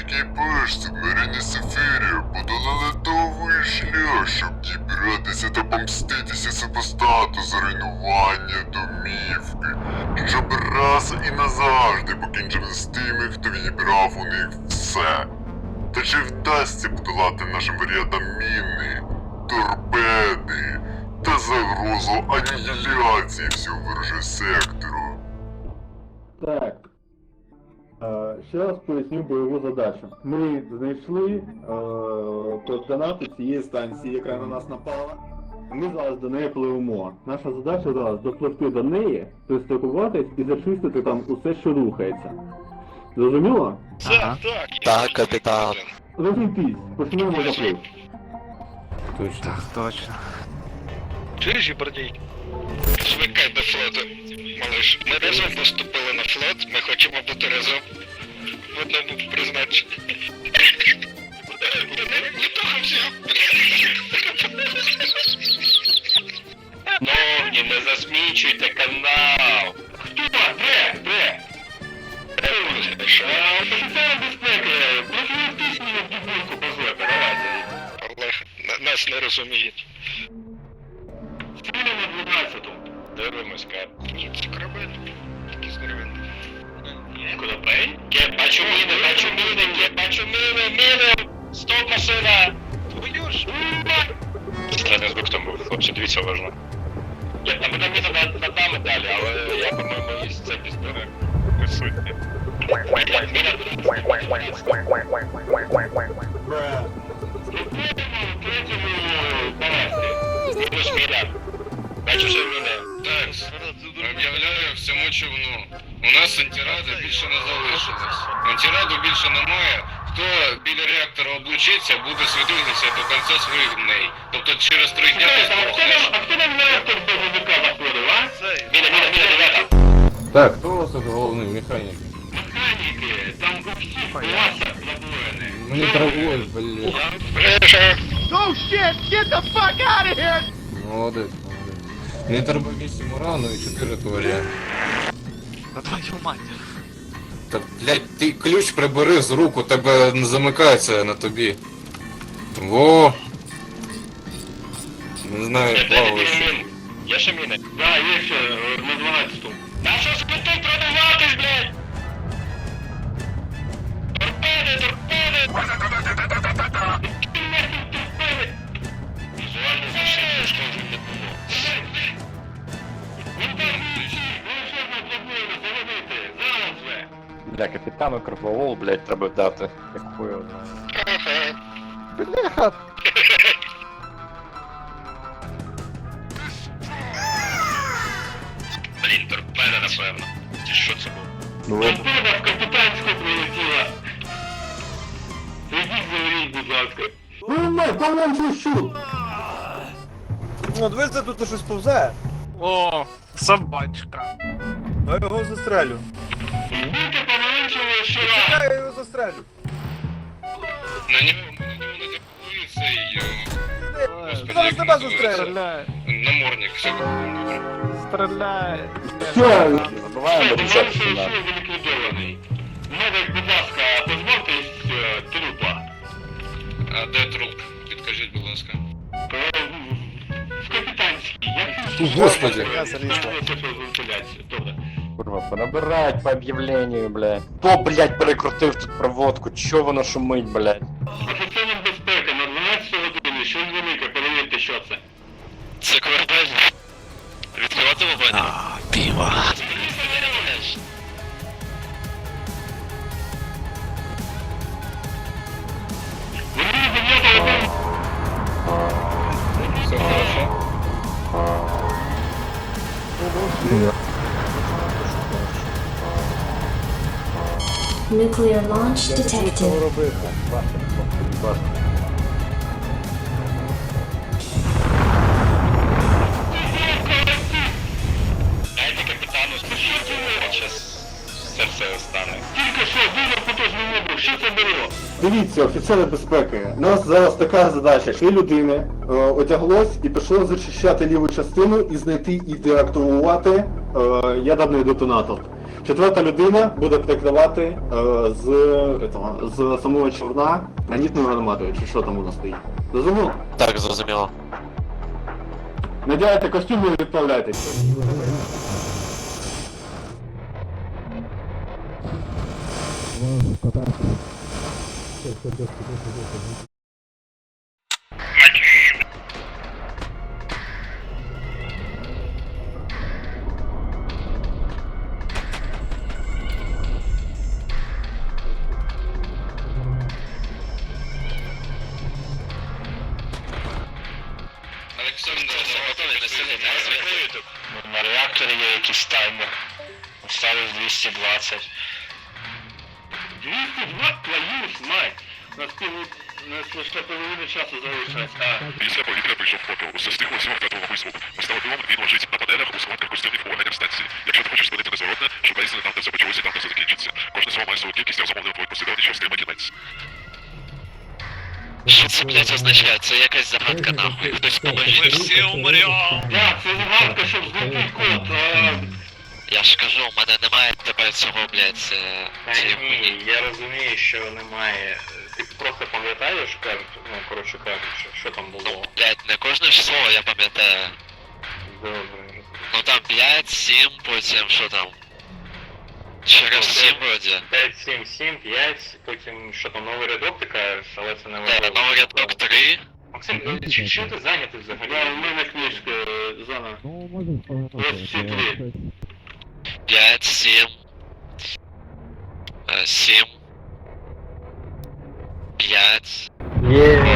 Екіпаж Субмарини Сефірія подолали довгий шлях, щоб дібратися та помститися супостату за руйнування домівки, щоб раз і назавжди покінчити з тими, хто відібрав у них все. Та чи вдасться подолати нашим варіатам міни, торпеди та загрозу анігіляції всього ворожого сектору? Так. Е, ще раз поясню бойову задачу. Ми знайшли е, координати цієї станції, яка на нас напала. Ми зараз до неї пливемо. Наша задача зараз допливти до неї, пристикуватись і зачистити там усе, що рухається. Зрозуміло? Так, так. Капітан. Розійтись, почнемо заплив. Точно. Так, точно. Чуєш, Бордій? Звикай до флоту, малиш. Ми разом поступили на флот, ми хочемо бути разом в одному призначенні. Не- Не того взяв. Шановні, не засмічуйте канал. Хто? Де? Де? Офіцер безпеки, прошу пісню в дубинку давайте. Олег нас не розуміють. Кап. Це корабель. Такий здоровенний. Кудопей? Ке, бачу міни, бачу міни, ке, бачу міни, міни! Стоп, машина! Твою Странний звук там був, хлопці, дивіться уважно. Я там буде міна над, нами далі, але я, по-моєму, із це пістолет. Присутні. Міна Мінус міна. Бачу, що міна. Так, об'являю всьому човну. У нас антиради більше не залишилось. Антираду більше немає. Хто біля реактора облучиться, буде свідомитися до кінця своїх дней. Тобто через три дня ти здохнеш. А хто нам реактор до ГВК заходив, а? Міна, міна, міна, ребята. Так, хто у вас тут головний механік? Механіки, там у всіх класах. Мені травой, блін. Бляша. Молодець, молодець. Мені треба 8 урану і 4 турія. На твою мать. Та, блядь, ти ключ прибери з рук, у тебе не замикається на тобі. Во! Не знаю, плаваєш. Є ще міни? Да, є ще е, на 12-ту. Та що ж ви тут продуватись, блядь? Торпеди, торпеди! Капітану Карповол, блядь, треба дати. Як хуйово. Ага. Бляха. Блін, торпеда, напевно. Чи що це було? Ну, Торпеда в капітанську прилетіла. Ідіть заверіть, будь ласка. Ну, не, там нам же! Ну, дивися, тут щось повзе. О, собачка. Я його застрелю. Бути помаленького ще раз. Я його застрелю. На нього, на нього не запали цей е, Господи, Зараз як тебе називається? застрелю. Стріляй, намордник. Все добре. стріляй. Все, забуваємо Все, обіцяти все, сюди. все ліквідований. Медик, будь ласка, позбавтесь е, трупа. А де труп? Підкажіть, будь ласка. Е, В капітанській. Я Господи. Я залізла. вентиляцію. Добре. Курва, понабирать по об'явленню, блядь. Хто, блядь, перекрутив тут проводку? Чо воно шумить, блядь? Офіцерам безпеки на 12 годині, щось велике, перевірте, що це. Це корабель. Відкривати вогонь? А, пиво. Все хорошо. Nuclear launch detected. Дайте капітану спочатку, зараз серце стане. Тільки що, вийде потужний вибух, що це було? Дивіться, офіцери безпеки, у нас зараз така задача. Три людини е, одяглось і пішло зачищати ліву частину і знайти і деактивувати е, ядерний детонатор. Четверта людина буде прикривати е, з, этого, з самого човна гранітною гарматою, чи що там у нас стоїть. Зрозуміло? Так, зрозуміло. Надягайте костюм і відправляйтесь. Олександр, На реакторі є якийсь таймер. Ставиш 220. 202 твою ж мать! У нас пів... Нас лише половина часу залишилось. А, Після повітря прийшов фото. Усе стихло всього п'ятого висновку. Остав дом, він лежить на панелях у сховатках костюмів поволенням станції. Якщо ти хочеш змінити незворотне, шукай не там, де все почалося, там, де все закінчиться. Кожне слово має свою кількість, а замовлення твоїх послідовничів стрима кінець. що це, блядь, означає? Це якась загадка нахуй. Хтось поможіть. Ми всі умрем! Так, це загадка, щоб знайти код. Я ж кажу, у мене немає тепер цього, блядь, це... цієї хуйні. Я розумію, що немає. Ти просто пам'ятаєш карту, ну, коротше кажучи, що там Ну, було. блядь, не кожне ж слово я пам'ятаю. Добре. Ну там 5, 7, потім що там? Через 7 вроді. 5, 7, 7, 5, потім що там новий рядок ти кажеш, але це не Е, важливо. Новий рядок 3. Максим, ну, чи, чим ти зайнятий взагалі? Да, у мене книжка зона. Ось всі три. 5, 7. 7. 5. Є.